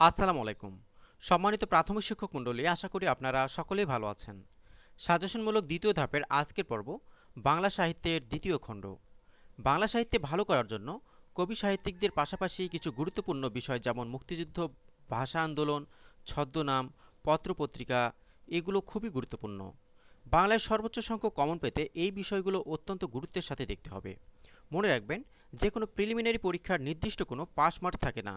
আসসালামু আলাইকুম। সম্মানিত প্রাথমিক শিক্ষক মণ্ডলী, আশা করি আপনারা সকলেই ভালো আছেন। সাজেশনমূলক দ্বিতীয় ধাপের আজকের পর্ব, বাংলা সাহিত্যের দ্বিতীয় খণ্ড। বাংলা সাহিত্যে ভালো করার জন্য কবি সাহিত্যিকদের পাশাপাশি কিছু গুরুত্বপূর্ণ বিষয় যেমন মুক্তিযুদ্ধ, ভাষা আন্দোলন, ছদ্মনাম, পত্রপত্রিকা, এগুলো খুবই গুরুত্বপূর্ণ। বাংলায় সর্বোচ্চ সংখ্যক কমন পেতে এই বিষয়গুলো অত্যন্ত গুরুত্বের সাথে দেখতে হবে। মনে রাখবেন যে কোনো প্রিলিমিনারি পরীক্ষার নির্দিষ্ট কোনো পাস মার্ক থাকে না।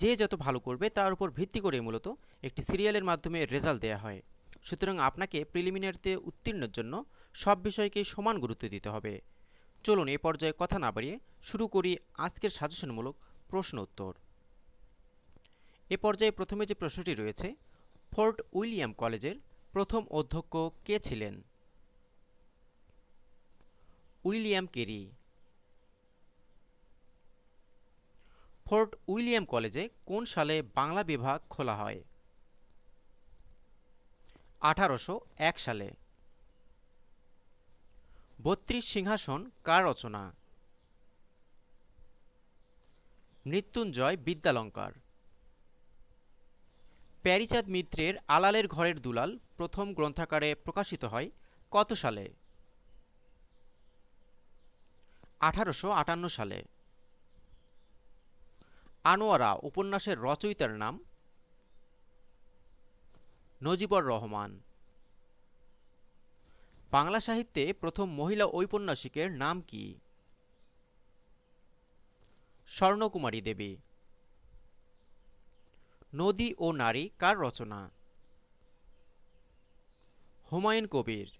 যে যত ভালো করবে তার উপর ভিত্তি করে মূলত একটি সিরিয়ালের মাধ্যমে রেজাল্ট দেওয়া হয়। সুতরাং আপনাকে প্রিলিমিনারিতে উত্তীর্ণের জন্য সব বিষয়কে সমান গুরুত্ব দিতে হবে। চলুন এ পর্যায়ে কথা না বাড়িয়ে শুরু করি আজকের সাজেশনমূলক প্রশ্ন উত্তর। এ পর্যায়ে প্রথমে যে প্রশ্নটি রয়েছে, ফোর্ট উইলিয়াম কলেজের প্রথম অধ্যক্ষ কে ছিলেন? William Carey. ফোর্ট উইলিয়াম কলেজে কোন সালে বাংলা বিভাগ খোলা হয়? আঠারোশো এক সালে। বত্রিশ সিংহাসন কার রচনা? মৃত্যুঞ্জয় বিদ্যালঙ্কার। প্যারিচাঁদ মিত্রের আলালের ঘরের দুলাল প্রথম গ্রন্থাকারে প্রকাশিত হয় কত সালে? আঠারোশো আটান্ন সালে। আনোয়ারা উপন্যাসের রচয়িতার নাম নজিবর রহমান। বাংলা সাহিত্যে প্রথম মহিলা ঔপন্যাসিকের নাম কি? স্বর্ণকুমারী দেবী। নদী ও নারী কার রচনা? হুমায়ুন কবির।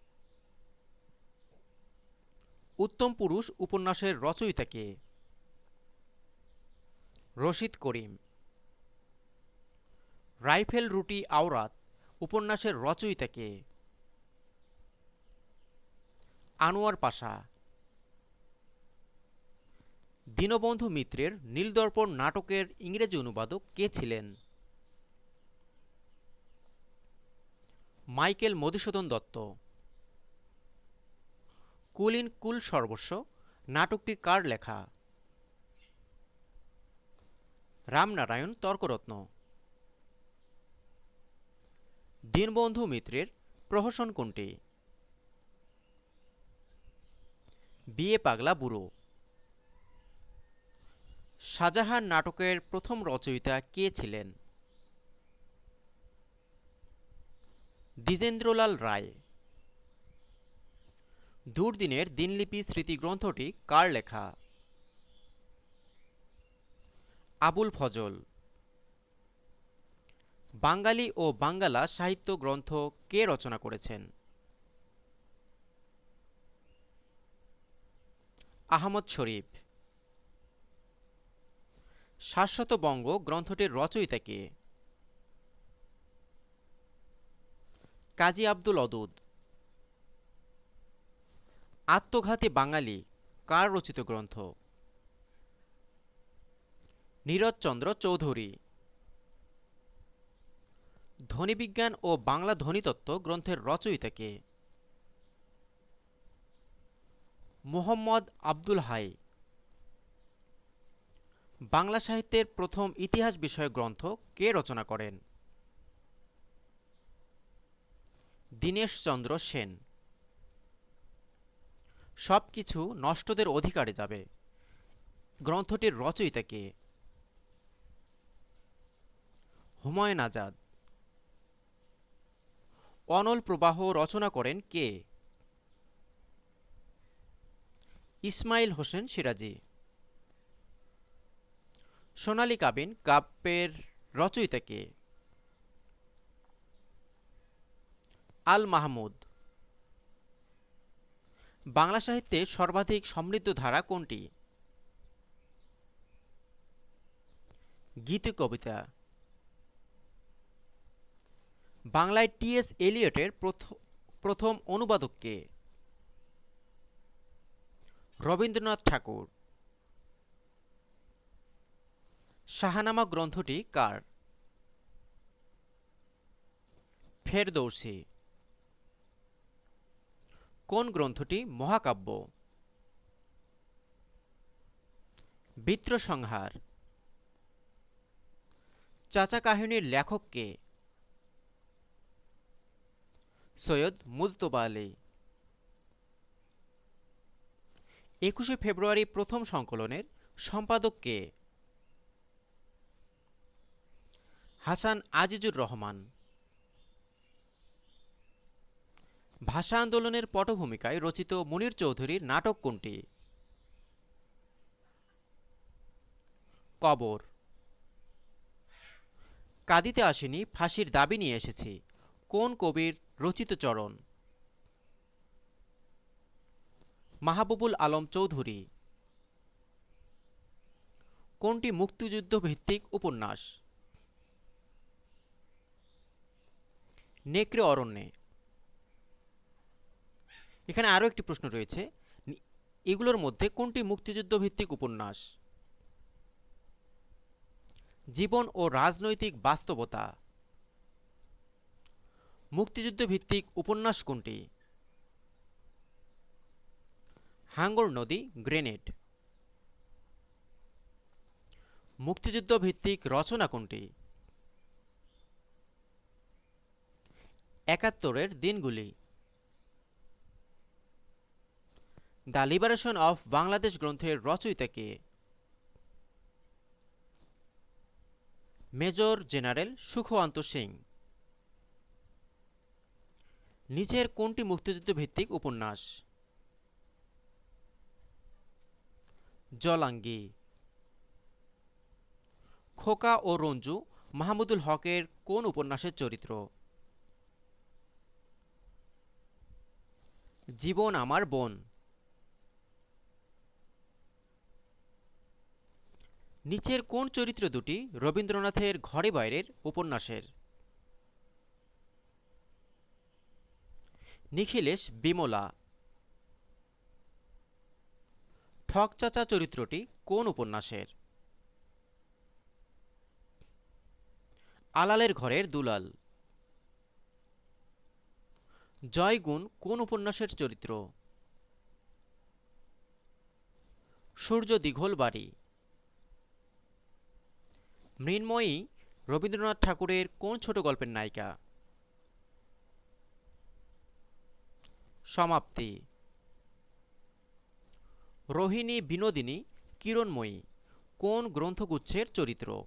উত্তম পুরুষ উপন্যাসের রচয়িতা কে? রশিদ করিম। রাইফেল রুটি আওরাত, উপন্যাসের রচয়িতা কে? আনোয়ার পাশা। দীনবন্ধু মিত্রের নীলদর্পণ নাটকের ইংরেজি অনুবাদক কে ছিলেন? মাইকেল মধুসূদন দত্ত। কুলিন কুল সর্বস্ব, নাটকটি কার লেখা? রামনারায়ণ তর্করত্ন। দীনবন্ধু মিত্রের প্রহসন কোনটি? বিয়ে পাগলা বুড়ো। শাহজাহান নাটকের প্রথম রচয়িতা কে ছিলেন? দ্বিজেন্দ্রলাল রায়। দুর্দিনের দিনলিপি স্মৃতিগ্রন্থটি কার লেখা? আবুল ফজল। বাঙালি ও বাঙ্গালা সাহিত্য গ্রন্থ কে রচনা করেছেন? আহমদ শরীফ। শাশ্বত বঙ্গ গ্রন্থটির রচয়িতা কে? কাজী আব্দুল অদুদ। আত্মঘাতী বাঙালি, কার রচিত গ্রন্থ? নীরজচন্দ্র চৌধুরী। ধ্বনিবিজ্ঞান ও বাংলা ধ্বনিতত্ত্ব গ্রন্থের রচয়িতা কে? মোহাম্মদ আব্দুল হাই। বাংলা সাহিত্যের প্রথম ইতিহাস বিষয়ক গ্রন্থ কে রচনা করেন? দীনেশচন্দ্র সেন। সব কিছু নষ্টদের অধিকারে যাবে। গ্রন্থটির রচয়িতা কে? হুমায়ুন আজাদ। অনল প্রবাহ রচনা করেন কে? ইসমাইল হোসেন সিরাজি। সোনালী কাবিন কাব্যের রচয়িতা কে? আল মাহমুদ। বাংলা সাহিত্যে সর্বাধিক সমৃদ্ধ ধারা কোনটি? গীতি কবিতা। বাংলায় টিএস এলিয়টের প্রথম অনুবাদক কে রবীন্দ্রনাথ ঠাকুর। শাহানামা গ্রন্থটি কার? ফেরদৌসি। কোন গ্রন্থটি মহাকাব্য? বিত্রসংহার চাচা কাহিনীর লেখক কে? সৈয়দ মুজতবা আলী। একুশে ফেব্রুয়ারি প্রথম সংকলনের সম্পাদক কে? হাসান আজিজুর রহমান। ভাষা আন্দোলনের পটভূমিকায় রচিত মুনির চৌধুরীর নাটক কোনটি? কবর। কাঁদিতে আসেনি, ফাঁসির দাবি নিয়ে এসেছি। কোন কবির রচিত চরণ? মাহবুবুল আলম চৌধুরী। কোনটি মুক্তিযুদ্ধ ভিত্তিক উপন্যাস? নেকড়ে অরণ্যে। এখানে আরও একটি প্রশ্ন রয়েছে। এগুলোর মধ্যে কোনটি মুক্তিযুদ্ধ ভিত্তিক উপন্যাস? জীবন ও রাজনৈতিক বাস্তবতা। মুক্তিযুদ্ধ ভিত্তিক উপন্যাস কোনটি? হাঙ্গর নদী, গ্রেনেড। মুক্তিযুদ্ধ ভিত্তিক রচনা কোনটি? একাত্তরের দিনগুলি। দ্য লিবারেশন অফ বাংলাদেশ গ্রন্থের রচয়িতা কে? Major general Sukhwant Singh. নিচের কোনটি মুক্তিযুদ্ধ ভিত্তিক উপন্যাস? জলাঙ্গি। খোকা ও রঞ্জু মাহমুদুল হকের কোন উপন্যাসের চরিত্র? জীবন আমার বোন। নিচের কোন চরিত্র দুটি রবীন্দ্রনাথের ঘরে বাইরের উপন্যাসের? নিখিলেশ বিমলা। ঠক চাচা চরিত্রটি কোন উপন্যাসের? আলালের ঘরের দুলাল। জয়গুণ কোন উপন্যাসের চরিত্র? সূর্য দীঘল বাড়ি। মৃন্ময়ী রবীন্দ্রনাথ ঠাকুরের কোন ছোট গল্পের নায়িকা? সমাপ্তি। রোহিণী বিনোদিনী কিরণময়ী, কোন গ্রন্থগুচ্ছের চরিত্র?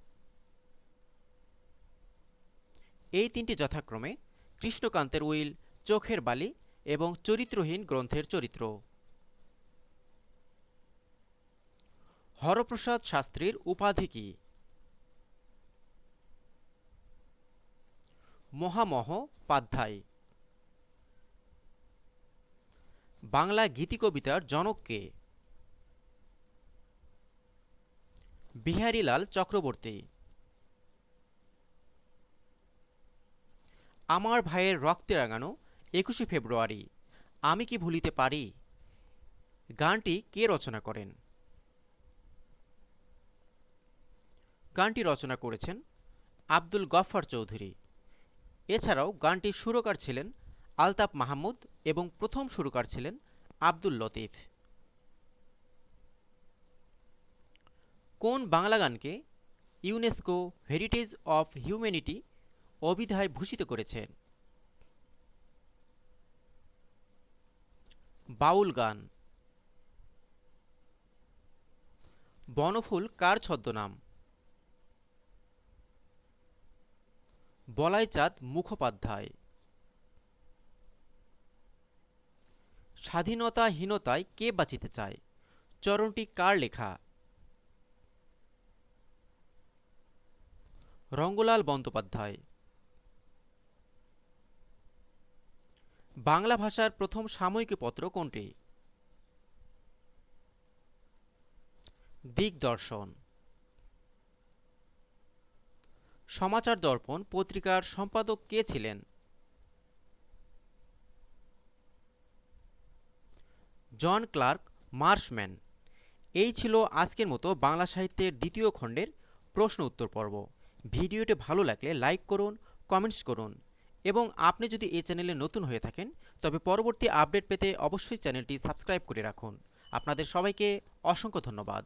এই তিনটি যথাক্রমে কৃষ্ণকান্তের উইল, চোখের বালি এবং চরিত্রহীন গ্রন্থের চরিত্র। হরপ্রসাদ শাস্ত্রীর উপাধি কী? মহামহ বাংলা গীতিকবিতার জনক কে? বিহারীলাল চক্রবর্তী। আমার ভাইয়ের রক্তে রাঙানো একুশে ফেব্রুয়ারি, আমি কি ভুলিতে পারি? গানটি কে রচনা করেন? গানটি রচনা করেছেন আব্দুল গফফার চৌধুরী। এছাড়াও গানটির সুরকার ছিলেন আলতাফ মাহমুদ এবং প্রথম সুরকার ছিলেন আব্দুল লতিফ। কোন বাংলা গানকে ইউনেস্কো হেরিটেজ অফ হিউম্যানিটি অভিধায় ভূষিত করেছেন বাউল গান। বনফুল কার ছদ্মনাম? বলাইচাঁদ মুখোপাধ্যায়। স্বাধীনতাহীনতায় কে বাঁচিতে চায়? চরণটি কার লেখা? রঙ্গলাল বন্দ্যোপাধ্যায়। বাংলা ভাষার প্রথম সাময়িক পত্র কোনটি? দিগদর্শন। সমাচার দর্পণ পত্রিকার সম্পাদক কে ছিলেন? John Clark Marshman. এই ছিল আজকের মতো বাংলা সাহিত্যের দ্বিতীয় খণ্ডের প্রশ্ন উত্তর পর্ব। ভিডিওটি ভালো লাগলে লাইক করুন, কমেন্টস করুন এবং আপনি যদি এই চ্যানেলে নতুন হয়ে থাকেন, তবে পরবর্তী আপডেট পেতে অবশ্যই চ্যানেলটি সাবস্ক্রাইব করে রাখুন। আপনাদের সবাইকে অসংখ্য ধন্যবাদ।